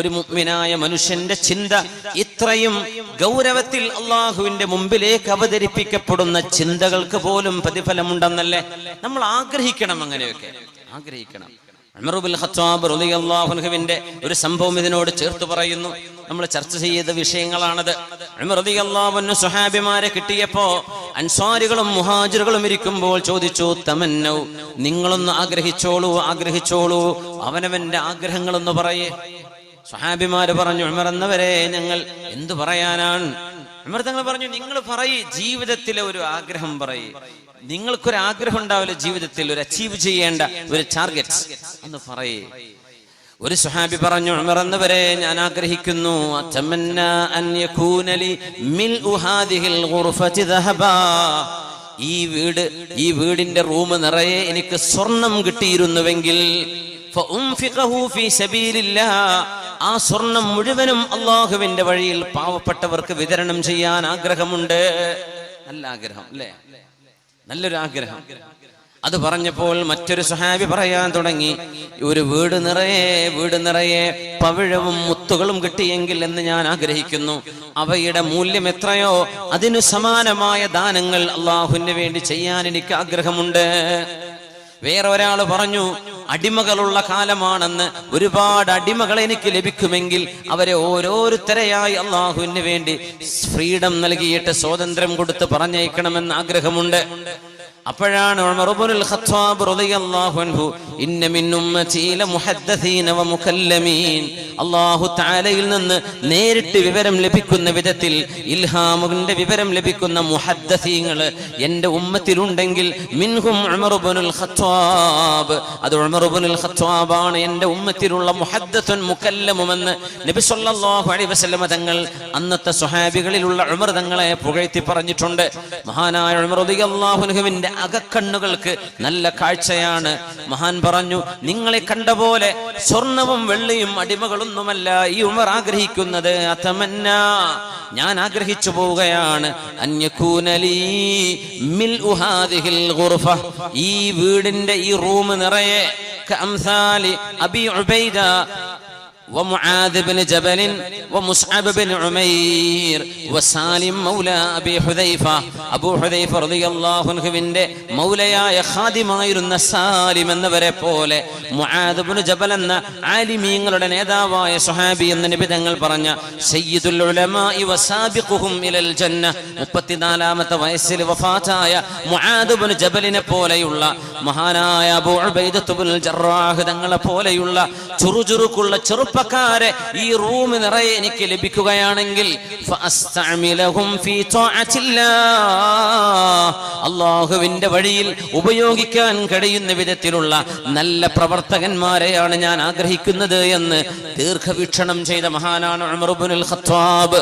ഒരു മുഗ്മിനായ മനുഷ്യന്റെ ചിന്ത ഇത്രയും ഗൗരവത്തിൽ അള്ളാഹുവിന്റെ മുമ്പിലേക്ക് അവതരിപ്പിക്കപ്പെടുന്ന ചിന്തകൾക്ക് പോലും പ്രതിഫലമുണ്ടെന്നല്ലേ നമ്മൾ ആഗ്രഹിക്കണം അങ്ങനെയൊക്കെ. ആഗ്രഹിക്കണം. ഉമറുബുൽ ഖത്താബ് ഒരു സംഭവം ഇതിനോട് ചേർത്ത് പറയുന്നു. നമ്മൾ ചർച്ച ചെയ്ത വിഷയങ്ങളാണത്. അൻഹു സ്വഹാബിമാരെ കിട്ടിയപ്പോ അൻസ്വാരികളും മുഹാജിറുകളും ഇരിക്കുമ്പോൾ ചോദിച്ചു തമന്നൗ നിങ്ങളൊന്ന് ആഗ്രഹിച്ചോളൂ ആഗ്രഹിച്ചോളൂ അവനവന്റെ ആഗ്രഹങ്ങളൊന്ന് പറയേ. സ്വഹാബിമാര് പറഞ്ഞു ഉമർ എന്നവരെ ഞങ്ങൾ എന്തു പറയാനാണ്? ഉമർ തങ്ങൾ പറഞ്ഞു നിങ്ങൾ പറയ് ജീവിതത്തിലെ ഒരു ആഗ്രഹം പറയ്. നിങ്ങൾക്കൊരു ആഗ്രഹം ഉണ്ടാവില്ല ജീവിതത്തിൽ ഒരു അച്ചീവ് ചെയ്യേണ്ട ഒരു ടാർഗറ്റ് എന്ന് പറയേ. ഒരു സുഹാബി പറഞ്ഞു ഉമർ എന്നവരെ ഞാൻ ആഗ്രഹിക്കുന്നു ഈ വീട് ഈ വീടിന്റെ റൂം നിറയെ എനിക്ക് സ്വർണം കിട്ടിയിരുന്നുവെങ്കിൽ ആ സ്വർണം മുഴുവനും അള്ളാഹുവിന്റെ വഴിയിൽ പാവപ്പെട്ടവർക്ക് വിതരണം ചെയ്യാൻ ആഗ്രഹമുണ്ട്. നല്ല ആഗ്രഹം അല്ലേ? നല്ലൊരു ആഗ്രഹം. അത് പറഞ്ഞപ്പോൾ മറ്റൊരു സഹാബി പറയാൻ തുടങ്ങി ഒരു വീട് നിറയെ വീട് നിറയെ പവിഴവും മുത്തുകളും കിട്ടിയെങ്കിൽ എന്ന് ഞാൻ ആഗ്രഹിക്കുന്നു. അവയുടെ മൂല്യം എത്രയോ? അതിനു സമാനമായ ദാനങ്ങൾ അള്ളാഹുവിന് വേണ്ടി ചെയ്യാൻ എനിക്ക് ആഗ്രഹമുണ്ട്. വേറെ ഒരാൾ പറഞ്ഞു അടിമകളുള്ള കാലമാണെന്ന് ഒരുപാട് അടിമകൾ എനിക്ക് ലഭിക്കുമെങ്കിൽ അവരെ ഓരോരുത്തരെയായി അള്ളാഹുവിന് വേണ്ടി ഫ്രീഡം നൽകിയിട്ട് സ്വാതന്ത്ര്യം കൊടുത്ത് പറഞ്ഞയക്കണമെന്ന് ആഗ്രഹമുണ്ട്. അപ്പോഴാണ് ഖത്താബ് റളിയല്ലാഹു അൻഹു ഇന്ന മിൻ അല്ലാഹു തആലയിൽ നിന്ന് നേരിട്ട് വിവരം ലഭിക്കുന്ന വിധത്തിൽ ഇൽഹാമിന്റെ വിവരം ലഭിക്കുന്ന മുഹദ്ദസീങ്ങൾ എന്റെ ഉമ്മത്തിലുണ്ടെങ്കിൽ മിൻഹും ഉമറുബ്നുൽ ഖത്വാബ് അത് ഉമറുബുനുൽ ഖത്വാബാണ് എന്റെ ഉമ്മത്തിലുള്ള മുഹദ്ദസുൻ മുക്കല്ലമുമെന്ന് നബി സല്ലല്ലാഹു അലൈഹി വസല്ലമ തങ്ങൾ അന്നത്തെ സ്വഹാബികളിലുള്ള ഉമർ തങ്ങളെ പുകഴ്ത്തി പറഞ്ഞിട്ടുണ്ട്. മഹാനായ ഉമർ റളിയല്ലാഹു അൻഹുവിന്റെ അകക്കണ്ണുകൾക്ക് നല്ല കാഴ്ചയാണ്. മഹാൻ പറഞ്ഞു നിങ്ങളെ കണ്ട പോലെ സ്വർണവും വെള്ളിയും അടിമകളൊന്നുമല്ല ഈ ഉമർ ആഗ്രഹിക്കുന്നത് അതമന്ന ഞാൻ ആഗ്രഹിച്ചു പോവുകയാണ്. ഈ വീടിന്റെ ഈ റൂം നിറയെ ഉബൈദ ومعاذ بن جبل ومصعب بن عمير وسالم مولى أبي حذيفة أبو حذيفة رضي الله عنه വിന്റെ മൗലയായ ഖാദിമായിരുന്ന സാലിം എന്നവരെ പോലെ മുആദ് ബിൻ ജബൽ എന്ന ആലിമീങ്ങളുടെ നേതാവായ സുഹാബി എന്ന നബി തങ്ങൾ പറഞ്ഞ സയ്യിദുൽ ഉലമാഇ വസാബിഖുഹും ഇലൽ ജന്ന 34ാമത്തെ വയസ്സിൽ വഫാത്തായ മുആദ് ബിൻ ജബലിനെ പോലെയുള്ള മഹാനായ അബൂ ഉബൈദത്ത് ബിൻ ജറാഹ് തങ്ങളെ പോലെയുള്ള ചുറുചുറുക്കുള്ള ചെറുപ്പക്കാരെ ഈ റൂം നിറയെ എനിക്ക് ലഭിക്കുകയാണെങ്കിൽ. അള്ളാഹുവിന്റെ വഴിയിൽ ഉപയോഗിക്കാൻ കഴിയുന്ന വിധത്തിലുള്ള നല്ല പ്രവർത്തകന്മാരെയാണ് ഞാൻ ആഗ്രഹിക്കുന്നത് എന്ന് ദീർഘവീക്ഷണം ചെയ്ത മഹാനാണ് ഖത്താബ്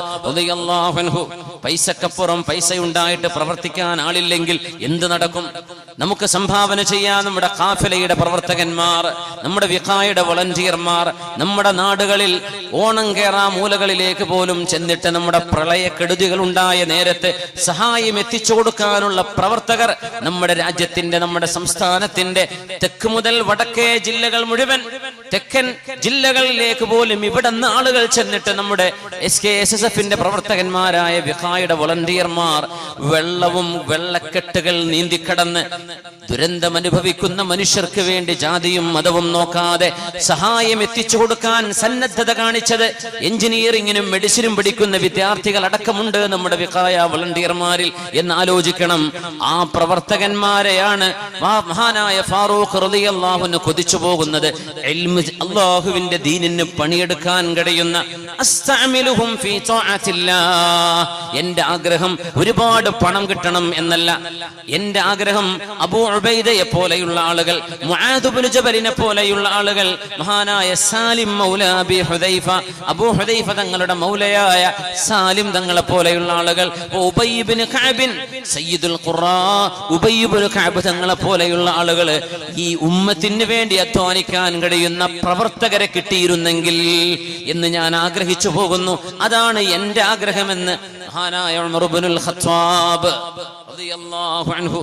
പൈസക്കപ്പുറം പൈസ ഉണ്ടായിട്ട് പ്രവർത്തിക്കാൻ ആളില്ലെങ്കിൽ എന്ത് നടക്കും നമുക്ക് സംഭാവന ചെയ്യാൻ നമ്മുടെ കാഫിലയുടെ പ്രവർത്തകന്മാർ നമ്മുടെ വിഖായുടെ വളണ്ടിയർമാർ നമ്മുടെ നാടുകളിൽ ഓണം കേറാ മൂലകളിലേക്ക് പോലും ചെന്നിട്ട് നമ്മുടെ പ്രളയക്കെടുതികൾ ഉണ്ടായ നേരത്ത് സഹായം എത്തിച്ചു കൊടുക്കാനുള്ള പ്രവർത്തകർ നമ്മുടെ രാജ്യത്തിന്റെ നമ്മുടെ സംസ്ഥാനത്തിന്റെ തെക്ക് മുതൽ വടക്കേ ജില്ലകൾ മുഴുവൻ തെക്കൻ ജില്ലകളിലേക്ക് പോലും ഇവിടെ ആളുകൾ ചെന്നിട്ട് നമ്മുടെ എസ് കെ എസ് എസ് എഫിന്റെ പ്രവർത്തകന്മാരായ വിഹായുടെ വളണ്ടിയർമാർ വെള്ളവും വെള്ളക്കെട്ടുകൾ നീന്തിക്കടന്ന് ദുരന്തം അനുഭവിക്കുന്ന മനുഷ്യർക്ക് വേണ്ടി ജാതിയും മതവും നോക്കാതെ സഹായം എത്തിച്ചു കൊടുക്കാൻ സന്നദ്ധത കാണിച്ചത് എഞ്ചിനീയറിംഗിനും മെഡിസിനും പഠിക്കുന്ന വിദ്യാർത്ഥികൾ അടക്കമുണ്ട് നമ്മുടെ വിഖായ വളണ്ടിയർമാരിൽ എന്ന് ആലോചിക്കണം. ആ പ്രവർത്തകന്മാരെയാണ് മഹാനായ ഫാറൂഖ് റളിയല്ലാഹുവിന് കൊതിച്ചു പോകുന്നത്. അള്ളാഹുവിന്റെ ദീനിന് പണിയെടുക്കാൻ കഴിയുന്ന. എന്റെ ആഗ്രഹം ഒരുപാട് പണം കിട്ടണം എന്നല്ല. എന്റെ ആഗ്രഹം അബൂ ഉബൈദയെ പോലെയുള്ള ആളുകൾ പോലെയുള്ള ആളുകൾ മഹാനായ സാലിം മൗല അബി ഹുദൈഫ. അബൂ ഹുദൈഫ തങ്ങളുടെ മൗലയായ സാലിം തങ്ങളെ പോലെയുള്ള ആളുകൾ. ഉബൈ ഇബ്നു കഅബിൻ സയ്യിദുൽ ഖുറാ. ഉബൈബുൽ കഅബ് തങ്ങളെ പോലെയുള്ള ആളുകൾ ഈ ഉമ്മത്തിന് വേണ്ടി അധ്വാനിക്കാൻ കഴിയുന്ന പ്രവർത്തകരെ കിട്ടിയിരുന്നെങ്കിൽ എന്ന് ഞാൻ ആഗ്രഹിച്ചു പോകുന്നു. അതാണ് എന്റെ ആഗ്രഹമെന്ന് മഹാനായ ഉമർ ഇബ്നുൽ ഖത്താബ് റളിയല്ലാഹു അൻഹു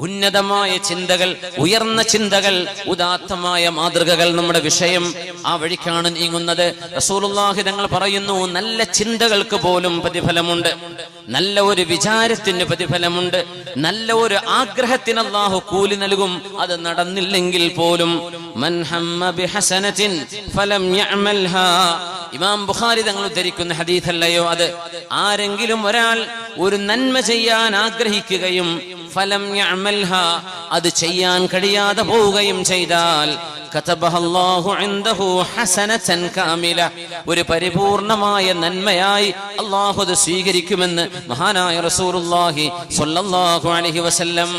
ഉന്നതമായ ചിന്തകൾ ഉയർന്ന ചിന്തകൾ ഉദാത്തമായ മാതൃകകൾ നമ്മുടെ വിഷയം ആ വഴിക്കാണ് നീങ്ങുന്നത്. റസൂലുള്ളാഹി തങ്ങൾ പറയുന്നു നല്ല ചിന്തകൾക്ക് പോലും പ്രതിഫലമുണ്ട്. നല്ല ഒരു വിചാരത്തിന് പ്രതിഫലമുണ്ട്. നല്ല ഒരു ആഗ്രഹത്തിന് അള്ളാഹു കൂലി നൽകും. അത് നടന്നില്ലെങ്കിൽ പോലും. ഫലം ഇമാം ബുഖാരി തങ്ങൾ ഉദ്ധരിക്കുന്ന ഹദീഥല്ലയോ അത്? ആരെങ്കിലും ഒരാൾ ഒരു നന്മ ചെയ്യാൻ ആഗ്രഹിക്കുകയും ഫലം അത് ചെയ്യാൻ കഴിയാതെ പോവുകയും ചെയ്താൽ കതബഹല്ലാഹു ഹസനതൻ കാമില ഒരു പരിപൂർണമായ നന്മയായി അല്ലാഹു അത് സ്വീകരിക്കുമെന്ന് മഹാനായ റസൂലുള്ളാഹി സ്വല്ലല്ലാഹു അലൈഹി വസല്ലം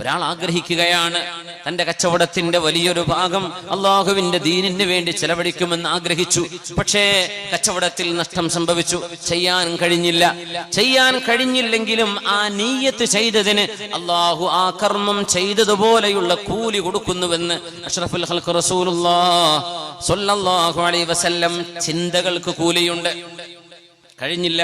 ഒരാൾ ആഗ്രഹിക്കുകയാണ്. തന്റെ കച്ചവടത്തിന്റെ വലിയൊരു ഭാഗം അള്ളാഹുവിന്റെ ദീനിന് വേണ്ടി ചെലവഴിക്കുമെന്ന് ആഗ്രഹിച്ചു. പക്ഷേ കച്ചവടത്തിൽ നഷ്ടം സംഭവിച്ചു. ചെയ്യാൻ കഴിഞ്ഞില്ല. ചെയ്യാൻ കഴിഞ്ഞില്ലെങ്കിലും ആ നീയത്ത് ചെയ്തതിന് അള്ളാഹു ആ കർമ്മം ചെയ്തതുപോലെയുള്ള കൂലി കൊടുക്കുന്നുവെന്ന് അഷ്റഫുൽ റസൂലുള്ളാഹ് സ്വല്ലല്ലാഹു അലൈഹി വസല്ലം ചിന്തകൾക്ക് കൂലിയുണ്ട്. കഴിഞ്ഞില്ല.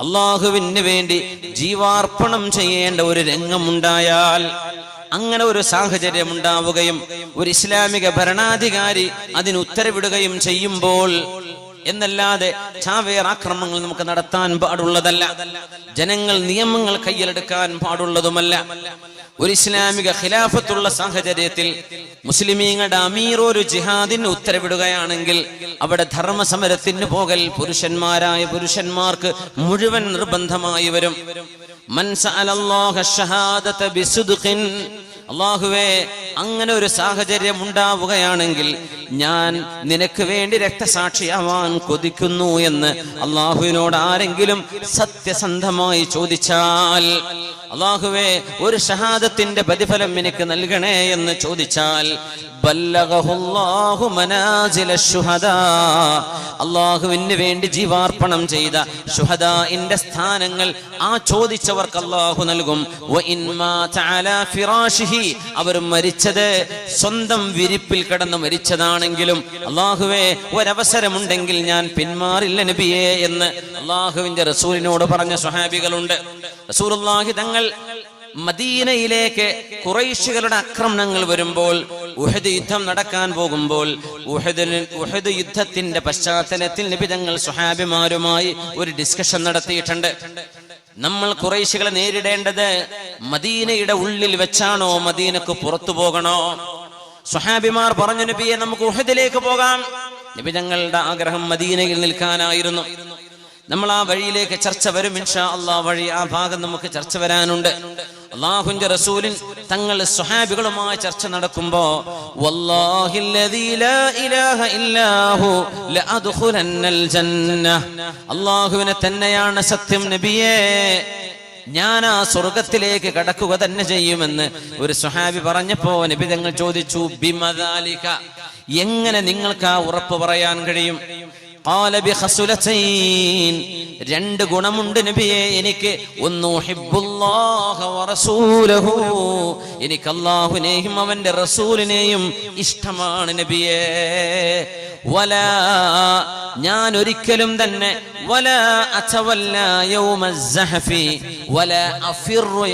അള്ളാഹുവിന് വേണ്ടി ജീവാർപ്പണം ചെയ്യേണ്ട ഒരു രംഗമുണ്ടായാൽ അങ്ങനെ ഒരു സാഹചര്യം ഉണ്ടാവുകയും ഒരു ഇസ്ലാമിക ഭരണാധികാരി അതിന് ഉത്തരവിടുകയും ചെയ്യുമ്പോൾ എന്നല്ലാതെ ചാവേർ ആക്രമണങ്ങൾ നമുക്ക് നടത്താൻ പാടുള്ളതല്ല. ജനങ്ങൾ നിയമങ്ങൾ കയ്യിലെടുക്കാൻ പാടുള്ളതുമല്ല. ഒരു ഇസ്ലാമിക ഖിലാഫത്തുള്ള സാഹചര്യത്തിൽ മുസ്ലിമീങ്ങളുടെ അമീർ ഒരു ജിഹാദിന് ഉത്തരവിടുകയാണെങ്കിൽ അവിടെ ധർമ്മസമരത്തിന് പോകൽ പുരുഷന്മാരായ പുരുഷന്മാർക്ക് മുഴുവൻ നിർബന്ധമായി വരും. ബിസുദ്ഖിൻ അള്ളാഹുവേ അങ്ങനെ ഒരു സാഹചര്യം ഉണ്ടാവുകയാണെങ്കിൽ ഞാൻ നിനക്ക് വേണ്ടി രക്തസാക്ഷിയാവാൻ കൊതിക്കുന്നു എന്ന് അള്ളാഹുവിനോട് ആരെങ്കിലും സത്യസന്ധമായി ചോദിച്ചാൽ അള്ളാഹുവേ ഒരു ഷഹാദത്തിന്റെ പ്രതിഫലം എനിക്ക് നൽകണേ എന്ന് ചോദിച്ചാൽ. അള്ളാഹുവിന് വേണ്ടി ജീവാർപ്പണം ചെയ്ത ഷുഹദാഇന്റെ സ്ഥാനങ്ങൾ ആ ചോദിച്ചവർക്ക് അള്ളാഹു നൽകും വ അവർ മരിച്ചത് സ്വന്തം വിരിപ്പിൽ കിടന്ന് മരിച്ചതാണെങ്കിലും അള്ളാഹുവേ ഒരവസരമുണ്ടെങ്കിൽ ഞാൻ പിന്മാറില്ല നബിയേ എന്ന് അള്ളാഹുവിന്റെ റസൂലിനോട് പറഞ്ഞ സ്വഹാബികളുണ്ട്. റസൂലുള്ളാഹി തങ്ങൾ മദീനയിലേക്ക് കുറൈശികളുടെ ആക്രമണങ്ങൾ വരുമ്പോൾ ഉഹദ് യുദ്ധം നടക്കാൻ പോകുമ്പോൾ ഉഹദ് യുദ്ധത്തിന്റെ പശ്ചാത്തലത്തിൽ നിബിതങ്ങൾ സുഹാബിമാരുമായി ഒരു ഡിസ്കഷൻ നടത്തിയിട്ടുണ്ട്. നമ്മൾ കുറേശികളെ നേരിടേണ്ടത് മദീനയുടെ ഉള്ളിൽ വെച്ചാണോ മദീനക്ക് പുറത്തു പോകണോ? സുഹാബിമാർ പറഞ്ഞു നബിയെ നമുക്ക് ഉഹദിലേക്ക് പോകാം. നബി ഞങ്ങളുടെ ആഗ്രഹം മദീനയിൽ നിൽക്കാനായിരുന്നു. നമ്മൾ ആ വഴിയിലേക്ക് ചർച്ച വരും ഇൻഷാ അള്ളാ വഴി ആ ഭാഗം നമുക്ക് ചർച്ച വരാനുണ്ട്. അള്ളാഹുന്റെ റസൂലിൻ തങ്ങൾ സ്വഹാബികളുമായി ചർച്ച നടക്കുമ്പോ അള്ളാഹുവിനെ തന്നെയാണ് സത്യം നബിയേ. ഞാൻ ആ സ്വർഗത്തിലേക്ക് കടക്കുക തന്നെ ചെയ്യുമെന്ന് ഒരു സുഹാബി പറഞ്ഞപ്പോ നബി തങ്ങൾ ചോദിച്ചു ബിമദാലിക എങ്ങനെ നിങ്ങൾക്ക് ആ ഉറപ്പ് പറയാൻ കഴിയും? രണ്ട് ഗുണമുണ്ട് നബിയെ എനിക്ക്. എനിക്ക് അള്ളാഹുനെയും അവന്റെ റസൂലിനെയും ഇഷ്ടമാണ് നബിയെ. വല ഞാൻ ഒരിക്കലും തന്നെ വല അച്ചവല്ല വല അഫിറു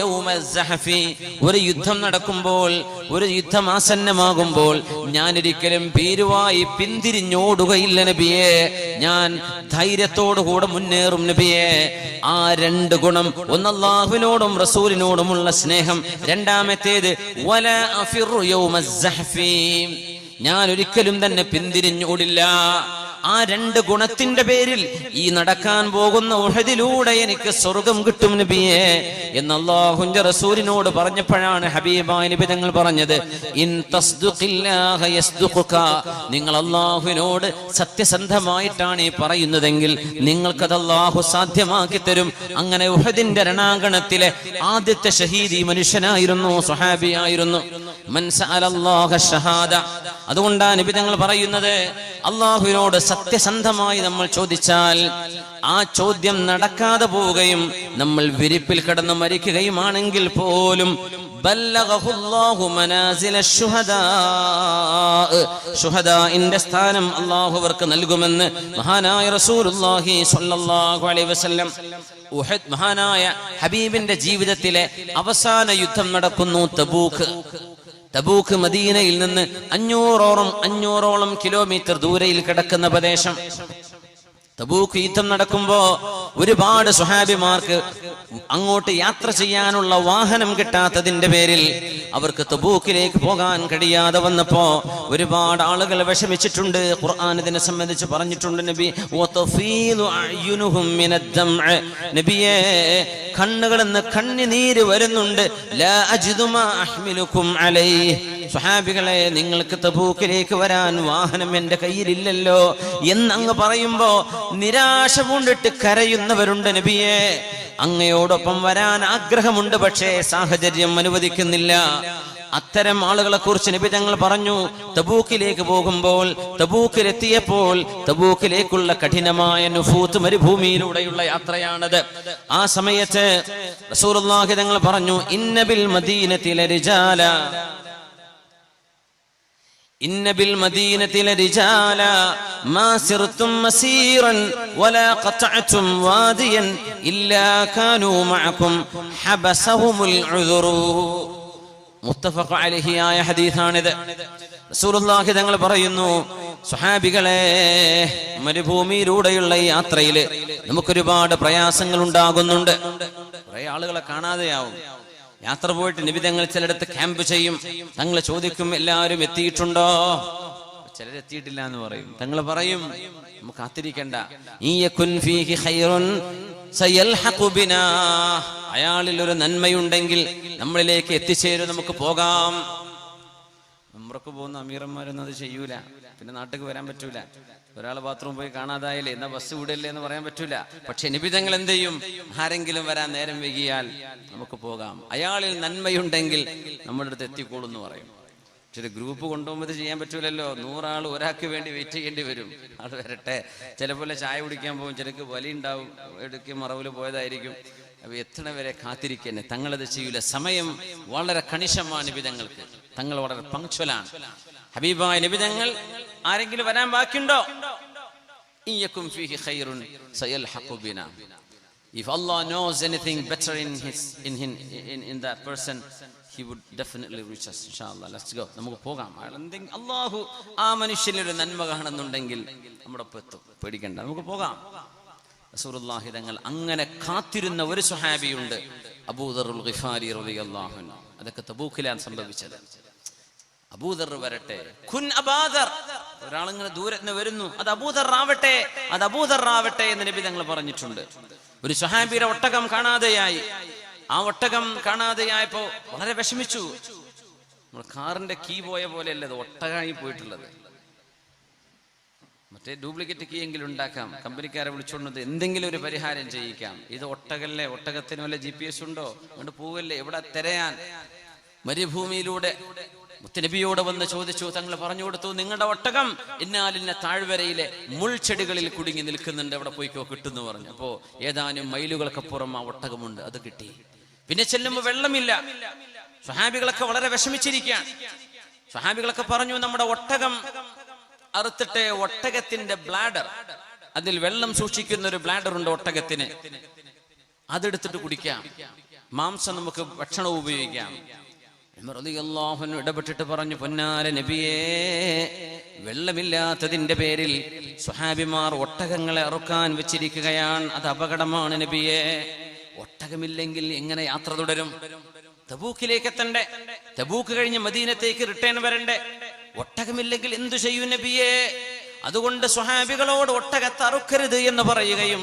ഒരു യുദ്ധം നടക്കുമ്പോൾ ഒരു യുദ്ധം ആസന്നമാകുമ്പോൾ ഞാൻ ഒരിക്കലും ഭീരുവായി പിന്തിരിഞ്ഞോടുകയില്ല നബിയെ. ഞാൻ ധൈര്യത്തോടുകൂടെ മുന്നേറും നബിയെ. ആ രണ്ട് ഗുണം ഒന്ന് റസൂലിനോടുമുള്ള സ്നേഹം. രണ്ടാമത്തേത് വല അഫിറു യൗമ ഞാൻ ഒരിക്കലും തന്നെ പിന്തിരിഞ്ഞൂടില്ല ആ രണ്ട് ഗുണത്തിന്റെ പേരിൽ ഈ നടക്കാൻ പോകുന്ന ഉഹദിലൂടെ എനിക്ക് സ്വർഗം കിട്ടും നബിയെ എന്ന് അള്ളാഹുന്റെ റസൂലിനോട് പറഞ്ഞപ്പോഴാണ് ഹബീബായ നബി തങ്ങൾ പറഞ്ഞത് ഇൻ നിങ്ങൾ അള്ളാഹുവിനോട് സത്യസന്ധമായിട്ടാണ് ഈ പറയുന്നതെങ്കിൽ നിങ്ങൾക്കത് അള്ളാഹു സാധ്യമാക്കി തരും. അങ്ങനെ ഉഹദിന്റെ രണാങ്കണത്തിലെ ആദ്യത്തെ ഷഹീദ് ഈ മനുഷ്യനായിരുന്നു സുഹാബിയായിരുന്നു അതുകൊണ്ടാണ് നബി തങ്ങൾ പറയുന്നത് അള്ളാഹുവിനോട് സത്യസന്ധമായി നമ്മൾ ചോദിച്ചാൽ ആ ചോദ്യം നടക്കാതെ പോവുകയും നമ്മൾ വിരിപ്പിൽ കിടന്ന് മരിക്കുകയുമാണെങ്കിൽ പോലും ശുഹദാഇന്റെ സ്ഥാനം അള്ളാഹു അവർക്ക് നൽകുമെന്ന് മഹാനായ റസൂലുള്ളാഹി സ്വല്ലല്ലാഹു അലൈഹി വസല്ലം ഉഹദ് മഹാനായ ഹബീബിന്റെ ജീവിതത്തിലെ അവസാന യുദ്ധം നടക്കുന്നു തബൂക്ക്. തബൂക്ക് മദീനയിൽ നിന്ന് അഞ്ഞൂറോളം അഞ്ഞൂറോളം കിലോമീറ്റർ ദൂരയിൽ കിടക്കുന്ന പ്രദേശം. തബൂക്ക് യുദ്ധം നടക്കുമ്പോ ഒരുപാട് സുഹാബിമാർക്ക് അങ്ങോട്ട് യാത്ര ചെയ്യാനുള്ള വാഹനം കിട്ടാത്തതിന്റെ പേരിൽ അവർക്ക് തബൂക്കിലേക്ക് പോകാൻ കഴിയാതെ വന്നപ്പോ ഒരുപാട് ആളുകൾ വിഷമിച്ചിട്ടുണ്ട്. ഖുർആൻ ഇതിനെ സംബന്ധിച്ച് പറഞ്ഞിട്ടുണ്ട് നബി. നബിയെ കണ്ണുകളിൽ നിന്ന് കണ്ണിനീര് വരുന്നുണ്ട്. സുഹാബികളെ നിങ്ങൾക്ക് തബൂക്കിലേക്ക് വരാൻ വാഹനം എന്റെ കയ്യിലില്ലല്ലോ എന്നങ്ങ് പറയുമ്പോ നിരാശ കൊണ്ടിട്ട് കരയുന്നവരുണ്ട് നബിയെ. അങ്ങയോടൊപ്പം വരാൻ ആഗ്രഹമുണ്ട് പക്ഷേ സാഹചര്യം അനുവദിക്കുന്നില്ല. അത്തരം ആളുകളെ കുറിച്ച് നബി തങ്ങൾ പറഞ്ഞു തബൂക്കിലേക്ക് പോകുമ്പോൾ തബൂക്കിലെത്തിയപ്പോൾ തബൂക്കിലേക്കുള്ള കഠിനമായ നുഫൂത്ത് മരുഭൂമിയിലൂടെയുള്ള യാത്രയാണത്. ആ സമയത്ത് റസൂലുള്ളാഹി തങ്ങൾ പറഞ്ഞു ഇന്നബിൽ മദീനത്തിലെ റിജാല إن بالمدينة لرجالا ما سرتم مسيرا ولا قطعتم واديا إلا كانوا معكم حبسهم العذر മുത്തഫഖ അലഹിയായ ഹദീസാണിത് റസൂലുള്ളാഹി തങ്ങൾ പറയുന്നു സുഹാബികളെ മരുഭൂമിയിലൂടെയുള്ള ഈ യാത്രയിൽ നമുക്കൊരുപാട് പ്രയാസങ്ങൾ ഉണ്ടാകുന്നുണ്ട് കുറെ ആളുകളെ കാണാതെയാവും യാത്ര പോയിട്ട് നിബിതങ്ങൾ ചിലയിടത്ത് ക്യാമ്പ് ചെയ്യും. തങ്ങളെ ചോദിക്കും എല്ലാവരും എത്തിയിട്ടുണ്ടോ? ചിലരെത്തിയിട്ടില്ല എന്ന് പറയും. തങ്ങൾ പറയും നമുക്ക് കാത്തിരിക്കണ്ട. അയാളിൽ ഒരു നന്മയുണ്ടെങ്കിൽ നമ്മളിലേക്ക് എത്തിച്ചേരും നമുക്ക് പോകാം. ഉമ്രക്ക് പോകുന്ന അമീറന്മാരൊന്നും അത് ചെയ്യൂല. പിന്നെ നാട്ടിലേക്ക് വരാൻ പറ്റൂല. ഒരാൾ ബാത്റൂം പോയി കാണാതായാലേ എന്നാ ബസ് വിടല്ലേ എന്ന് പറയാൻ പറ്റൂല. പക്ഷെ നിബിതങ്ങൾ എന്ത് ചെയ്യും? ആരെങ്കിലും വരാൻ നേരം വൈകിയാൽ നമുക്ക് പോകാം. അയാളിൽ നന്മയുണ്ടെങ്കിൽ നമ്മുടെ അടുത്ത് എത്തിക്കോളും എന്ന് പറയും. ചില ഗ്രൂപ്പ് കൊണ്ടുപോകുമ്പോൾ ഇത് ചെയ്യാൻ പറ്റൂലല്ലോ. നൂറാൾ ഒരാൾക്ക് വേണ്ടി വെയിറ്റ് ചെയ്യേണ്ടി വരും. അത് വരട്ടെ. ചിലപ്പോൾ ചായ കുടിക്കാൻ പോകും ചിലക്ക് വലി ഉണ്ടാവും. ഇടയ്ക്ക് മറവിൽ പോയതായിരിക്കും. അപ്പൊ എത്ര വരെ കാത്തിരിക്കന്നെ? തങ്ങളത് ചെയ്യൂല. സമയം വളരെ കണിശമാണ് വിധങ്ങൾക്ക് തങ്ങൾ വളരെ പങ്ക്ച്വലാണ് ഹബീബായ നിബിതങ്ങൾ ആരെങ്കിലും വരാൻ ബാക്കിയുണ്ടോ? ബിനാ. If Allah knows anything better in his in him in, in that person, He would definitely reach us. Inshallah, let's go. നമുക്ക് പോകാം. എന്തെങ്കിലും അള്ളാഹു ആ മനുഷ്യനിൽ ഒരു നന്മ കാണുന്നുണ്ടെങ്കിൽ നമ്മുടെ ഒപ്പം പേടിക്കണ്ട. നമുക്ക് പോകാം. റസൂലുള്ളാഹി തങ്ങൾ അങ്ങനെ കാത്തിരുന്ന ഒരു സുഹാബിയുണ്ട് അബൂദറുൽ ഗിഫാരി റളിയല്ലാഹു അൻഹു. അതൊക്കെ തബൂക്കിലാണ് സംഭവിച്ചത്. അബൂദർ വരട്ടെ. ഖുൻ അബാദർ. ഒരാളിങ്ങനെ ദൂരെ നിന്ന് വരുന്നു. അത് അബൂദർ ആവട്ടെ അത് അബൂദർ ആവട്ടെ എന്ന് നബി തങ്ങൾ പറഞ്ഞിട്ടുണ്ട്. ഒരു സുഹാബിയുടെ ഒട്ടകം കാണാതെയായി. ആ ഒട്ടകം കാണാതെയായപ്പോ വളരെ വിഷമിച്ചു. കാറിന്റെ കീ പോയ പോലെയല്ല അത് ഒട്ടകമായി പോയിട്ടുള്ളത്. മറ്റേ ഡ്യൂപ്ലിക്കേറ്റ് കീ എങ്കിലും ഉണ്ടാക്കാം. കമ്പനിക്കാരെ വിളിച്ചുകൊണ്ടത് എന്തെങ്കിലും ഒരു പരിഹാരം ചെയ്യിക്കാം. ഇത് ഒട്ടകല്ലേ? ഒട്ടകത്തിന് വല്ല ജി പി എസ് ഉണ്ടോ? അങ്ങോട്ട് പോവല്ലേ? എവിടെ തിരയാൻ? മരുഭൂമിയിലൂടെ മുത്തനബിയോട് വന്ന് ചോദിച്ചു തങ്ങൾ പറഞ്ഞു കൊടുത്തു നിങ്ങളുടെ ഒട്ടകം ഇന്നാലിന്ന താഴ്വരയിലെ മുൾച്ചെടികളിൽ കുടുങ്ങി നിൽക്കുന്നുണ്ട് അവിടെ പോയിക്കോ കിട്ടുന്നു പറഞ്ഞു. അപ്പോ ഏതാനും മൈലുകൾക്കപ്പുറം ആ ഒട്ടകമുണ്ട് അത് കിട്ടി. പിന്നെ ചെല്ലുമ്പോൾ വെള്ളമില്ല. സ്വഹാബികളൊക്കെ വളരെ വിഷമിച്ചിരിക്കുകയാണ്. സ്വഹാബികളൊക്കെ പറഞ്ഞു നമ്മുടെ ഒട്ടകം അറുത്തിട്ട് ഒട്ടകത്തിന്റെ ബ്ലാഡർ അതിൽ വെള്ളം സൂക്ഷിക്കുന്ന ഒരു ബ്ലാഡർ ഉണ്ട് ഒട്ടകത്തിന്. അതെടുത്തിട്ട് കുടിക്കാം. മാംസം നമുക്ക് ഭക്ഷണം ഉപയോഗിക്കാം. ഇടപെട്ടിട്ട് പറഞ്ഞു പൊന്നാര നബിയേ വെള്ളമില്ലാത്തതിന്റെ പേരിൽ സ്വഹാബിമാർ ഒട്ടകങ്ങളെ അറുക്കാൻ വെച്ചിരിക്കുകയാണ്. അത് അപകടമാണ് നബിയേ. ഒട്ടകമില്ലെങ്കിൽ എങ്ങനെ യാത്ര തുടരും? തബൂക്കിലേക്ക് എത്തണ്ടേ? തബൂക്ക് കഴിഞ്ഞ് മദീനത്തേക്ക് റിട്ടേൺ വരണ്ടേ? ഒട്ടകമില്ലെങ്കിൽ എന്തു ചെയ്യൂ നബിയേ? അതുകൊണ്ട് സ്വഹാബികളോട് ഒട്ടകത്തറുക്കരുത് എന്ന് പറയുകയും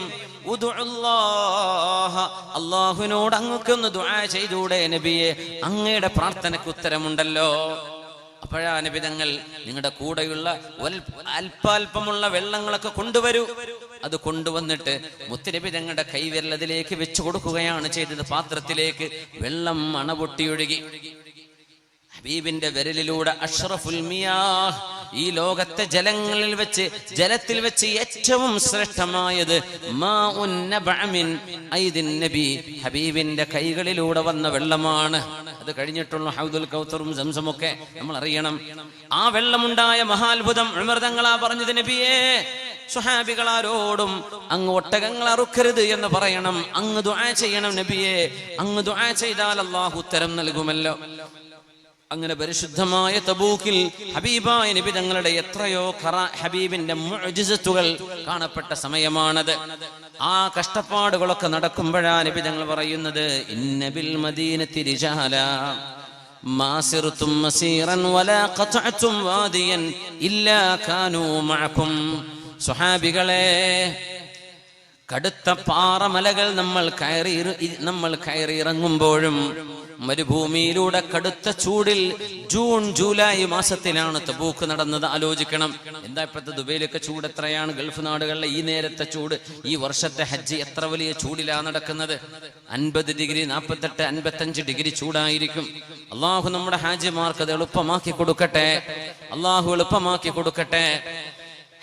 അള്ളാഹുവിനോട് അങ്ങക്കൊന്ന് ദുആ ചെയ്തൂടെ നബിയെ അങ്ങയുടെ പ്രാർത്ഥനയ്ക്ക് ഉത്തരമുണ്ടല്ലോ. അപ്പോഴാ നബിതങ്ങൾ നിങ്ങളുടെ കൂടെയുള്ള അല്പാൽപമുള്ള വെള്ളങ്ങളൊക്കെ കൊണ്ടുവരൂ. അത് കൊണ്ടുവന്നിട്ട് മുത്തുനബി തങ്ങളുടെ കൈവിരലതിലേക്ക് വെച്ചു കൊടുക്കുകയാണ് ചെയ്തത്. പാത്രത്തിലേക്ക് വെള്ളം അണപൊട്ടിയൊഴുകി. ഹബീബിന്റെ വിരലിലൂടെ അഷ്റഫുൽ മിയാഹ് ഈ ലോകത്തെ ജലങ്ങളിൽ വെച്ച് ജലത്തിൽ വെച്ച് ഏറ്റവും ശ്രേഷ്ഠമായത് നബി. ഹബീബിന്റെ കൈകളിലൂടെ വന്ന വെള്ളമാണ്. അത് കഴിഞ്ഞിട്ടുള്ള ഹൗദുൽ കൗത്തറും സംസമൊക്കെ നമ്മൾ അറിയണം. ആ വെള്ളമുണ്ടായ മഹാത്ഭുതം ഉമർതങ്ങളാ പറഞ്ഞത് നബിയേ സുഹാബികളാരോടും അങ്ങ് ഒട്ടകങ്ങൾ അറുക്കരുത് എന്ന് പറയണം. അങ്ങ് ദുആ ചെയ്യണം നബിയെ. അങ്ങ് ദുആ ചെയ്താൽ അള്ളാഹു ഉത്തരം നൽകുമല്ലോ. അങ്ങനെ പരിശുദ്ധമായ തബൂക്കിൽ ഹബീബായ നബി തങ്ങളുടെ എത്രയോ ഖറ ഹബീബിന്റെ മുഅ്ജിസത്തുകൾ കാണപ്പെട്ട സമയമാണത് ആ കഷ്ടപ്പാടുകളൊക്കെ നടക്കുമ്പോഴാ നബി തങ്ങൾ പറയുന്നത് ഇന്നബിൽ മദീനത്തി റിജാല ما سرتم مسيرا ولا قطعتم واديا إلا كانوا معكم സുഹാബികളെ കടുത്ത പാറമലകൾ നമ്മൾ കയറി നമ്മൾ കയറിയിറങ്ങുമ്പോഴും മരുഭൂമിയിലൂടെ കടുത്ത ചൂടിൽ ജൂൺ ജൂലൈ മാസത്തിലാണ് തബൂക്ക് നടന്നത്. ആലോചിക്കണം. എന്താ ഇപ്പോഴത്തെ ദുബൈയിലൊക്കെ ചൂട് എത്രയാണ്? ഗൾഫ് നാടുകളിലെ ഈ നേരത്തെ ചൂട് ഈ വർഷത്തെ ഹജ്ജ് എത്ര വലിയ ചൂടിലാണ് നടക്കുന്നത്? അൻപത് ഡിഗ്രി നാൽപ്പത്തെട്ട് അൻപത്തഞ്ച് ഡിഗ്രി ചൂടായിരിക്കും. അള്ളാഹു നമ്മുടെ ഹാജിമാർക്ക് അത് എളുപ്പമാക്കി കൊടുക്കട്ടെ. അള്ളാഹു എളുപ്പമാക്കി കൊടുക്കട്ടെ.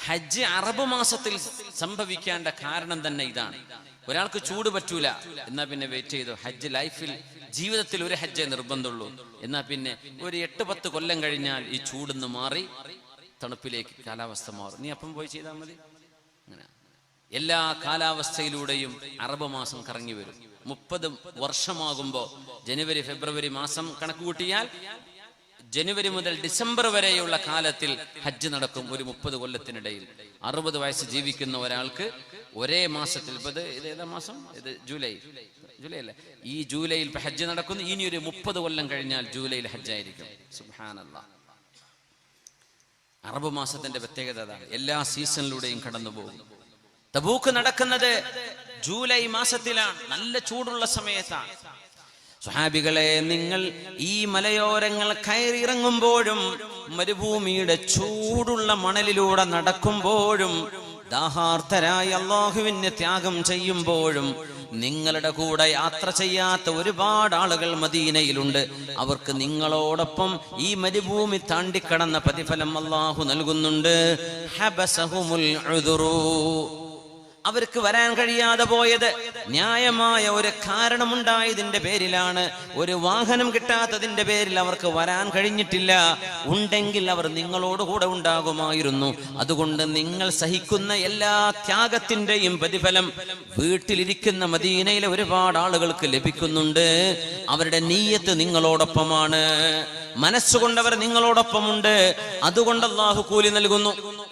ഹജ്ജ് അറബ് മാസത്തിൽ സംഭവിക്കേണ്ട കാരണം തന്നെ ഇതാണ്. ഒരാൾക്ക് ചൂട് പറ്റൂല. എന്നാ പിന്നെ വെയിറ്റ് ചെയ്തു. ഹജ്ജ് ലൈഫിൽ ജീവിതത്തിൽ ഒരു ഹജ്ജേ നിർബന്ധമുള്ളൂ. എന്നാ പിന്നെ ഒരു എട്ട് പത്ത് കൊല്ലം കഴിഞ്ഞാൽ ഈ ചൂടുന്ന് മാറി തണുപ്പിലേക്ക് കാലാവസ്ഥ മാറും. നീ അപ്പം പോയി ചെയ്താൽ മതി. അങ്ങനെ. എല്ലാ കാലാവസ്ഥയിലൂടെയും അറബ് മാസം കറങ്ങി വരും. മുപ്പത് വർഷമാകുമ്പോ ജനുവരി ഫെബ്രുവരി മാസം കണക്ക് കൂട്ടിയാൽ ജനുവരി മുതൽ ഡിസംബർ വരെയുള്ള കാലത്തിൽ ഹജ്ജ് നടക്കും ഒരു മുപ്പത് കൊല്ലത്തിനിടയിൽ. അറുപത് വയസ്സ് ജീവിക്കുന്ന ഒരാൾക്ക് ഒരേ മാസത്തിൽ ഇപ്പൊ ഇത് ഏതാ മാസം? ഇത് ജൂലൈ. ജൂലൈ അല്ലേ? ഈ ജൂലൈയിൽ ഹജ്ജ് നടക്കുന്നു. ഇനി ഒരു മുപ്പത് കൊല്ലം കഴിഞ്ഞാൽ ജൂലൈയിൽ ഹജ്ജായിരിക്കും. സുഹാനല്ല അറബ് മാസത്തിന്റെ പ്രത്യേകത അതാണ്. എല്ലാ സീസണിലൂടെയും കടന്നു പോകും തബൂക്ക് നടക്കുന്നത് ജൂലൈ മാസത്തിലാണ്. നല്ല ചൂടുള്ള സമയത്താണ്. സുഹാബികളെ നിങ്ങൾ ഈ മലയോരങ്ങൾ കയറിയിറങ്ങുമ്പോഴും മരുഭൂമിയുടെ ചൂടുള്ള മണലിലൂടെ നടക്കുമ്പോഴും ദാഹാർത്ഥരായി അള്ളാഹുവിന് ത്യാഗം ചെയ്യുമ്പോഴും നിങ്ങളുടെ കൂടെ യാത്ര ചെയ്യാത്ത ഒരുപാട് ആളുകൾ മദീനയിലുണ്ട്. അവർക്ക് നിങ്ങളോടൊപ്പം ഈ മരുഭൂമി താണ്ടിക്കടന്ന പ്രതിഫലം അള്ളാഹു നൽകുന്നുണ്ട്. ഹബസഹുമുൽ അവർക്ക് വരാൻ കഴിയാതെ പോയത്. ന്യായമായ ഒരു കാരണമുണ്ടായതിന്റെ പേരിലാണ്. ഒരു വാഹനം കിട്ടാത്തതിന്റെ പേരിൽ അവർക്ക് വരാൻ കഴിഞ്ഞിട്ടില്ല. ഉണ്ടെങ്കിൽ അവർ നിങ്ങളോട് കൂടെ ഉണ്ടാകുമായിരുന്നു. അതുകൊണ്ട് നിങ്ങൾ സഹിക്കുന്ന എല്ലാ ത്യാഗത്തിന്റെയും പ്രതിഫലം വീട്ടിലിരിക്കുന്ന മദീനയിലെ ഒരുപാട് ആളുകൾക്ക് ലഭിക്കുന്നുണ്ട്. അവരുടെ നീയത്ത് നിങ്ങളോടൊപ്പമാണ്. മനസ്സുകൊണ്ടവർ നിങ്ങളോടൊപ്പമുണ്ട്. അതുകൊണ്ട് കൂലി നൽകുന്നു.